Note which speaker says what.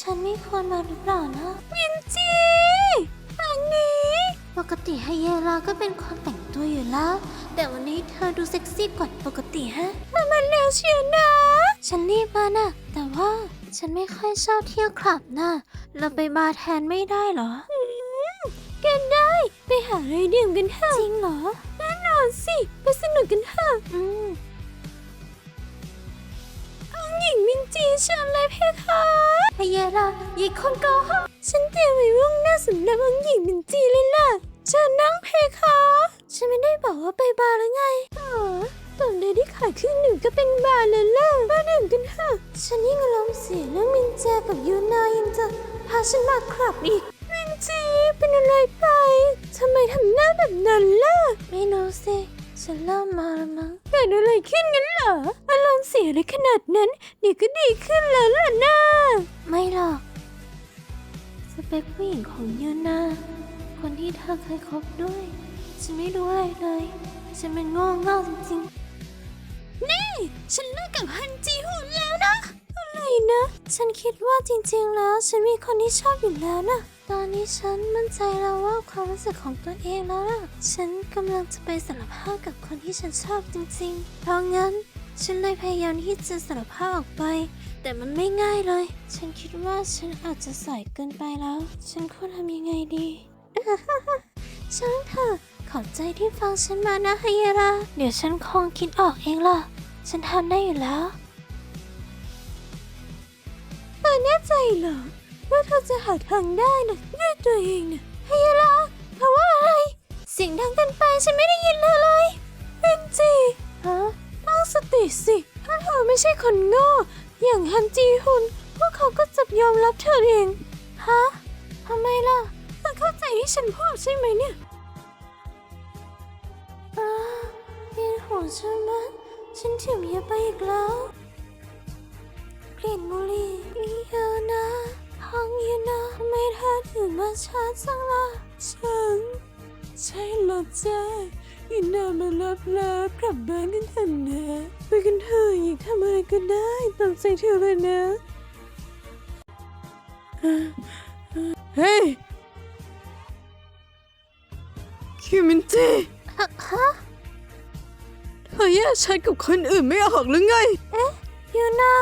Speaker 1: ฉันไม่ควรมาหรือเปล่านะมินจีทางนี้ ปกติไฮเยราก็เป็นคนแต่งตัวอยู่แล้ว แต่วันนี้เธอดูเซ็กซี่กว่าปกติฮะมามันแล้วเชียวนะ ฉันรีบมานะแต่ว่าฉันไม่ค่อยชอบเที่ยวคลับนะเราไปบาร์แทนไม่ได้เหรอกันได้ ไปหาอะไรดื่มกันเถอะจริงเหรอแน่นอนสิ ไปสนุกกันเถอะอืมองหญิงมินจีเชิญเลยเพคะ พยาราหญิงคนโกหกฉันเตรียมไว้ล่วงหน้าสำนักองหญิงมินจีเลยล่ะเชิญนั่งเพคะฉันไม่ได้บอกว่าไปบาร์แล้วไงอ๋อตอนเดที่ขายครื่องดื่งก็เป็นบาร์แล้วล่ะมาดื่มกันเถอะฉันยิ่งอารมณ์เสียเรื่องมินแจกับยูนายังจะพาฉันมาคลับอีก ฉันเริ่มมาแล้วมั้งเกิดอะไรขึ้นงั้นเหรอ อารมณ์เสียอะไรขนาดนั้น เดี๋ยวก็ดีขึ้นแล้วล่ะนะไม่หรอก สเปคผู้หญิงของยูนาคนที่เธอเคยคบด้วย ฉันไม่รู้อะไรเลย ฉันเป็นโง่เง่าจริง ฉันคิดว่าจริงๆ แล้วฉันมีคนที่ชอบอยู่แล้วนะ ตอนนี้ฉันมั่นใจแล้วว่าความรู้สึกของตัวเองแล้วล่ะฉันกำลังจะไปสารภาพกับคนที่ฉันชอบจริงๆ เพราะงั้นฉันเลยพยายามที่จะสารภาพออกไป แต่มันไม่ง่ายเลย ฉันคิดว่าฉันอาจจะสายเกินไปแล้ว ฉันควรทำยังไงดีช่างเถอะขอบใจที่ฟังฉันมานะฮายารา เดี๋ยวฉันคงคิดออกเองล่ะ ฉันทำได้อยู่แล้ว อแน่ใจเหรอ ว่าเธอจะหาทางได้นะด้วยตัวเองนะฮายาราเธอว่าอะไร เสียงดังเกันไปฉันไม่ได้ยินเธอเลยเป็นจีฮะตั้งสติสิถ้าเธอไม่ใช่คนโง่อย่างฮันจีฮุนพวกเขาก็จะยอมรับเธอเองฮะทำไมล่ะเธอเข้าใจที่ฉันพูดใช่ไหมเนี่ยอ้าเวียนหัวฉันมัดฉันถึงเยอะไปอีกแล้ว ถึงมาช้าจังล่ะ ฉัน ใช่หรอจ้าอินนามารับแล้วกลับบ้านกันเถอะนะ ไปกันเถอะอยากทำอะไรก็ได้ตามใจเธอเลยนะ เฮ้ยคิวมินจีฮะเธอแยกฉันกับคนอื่นไม่ออกหรือไง เอ๊ะยูนา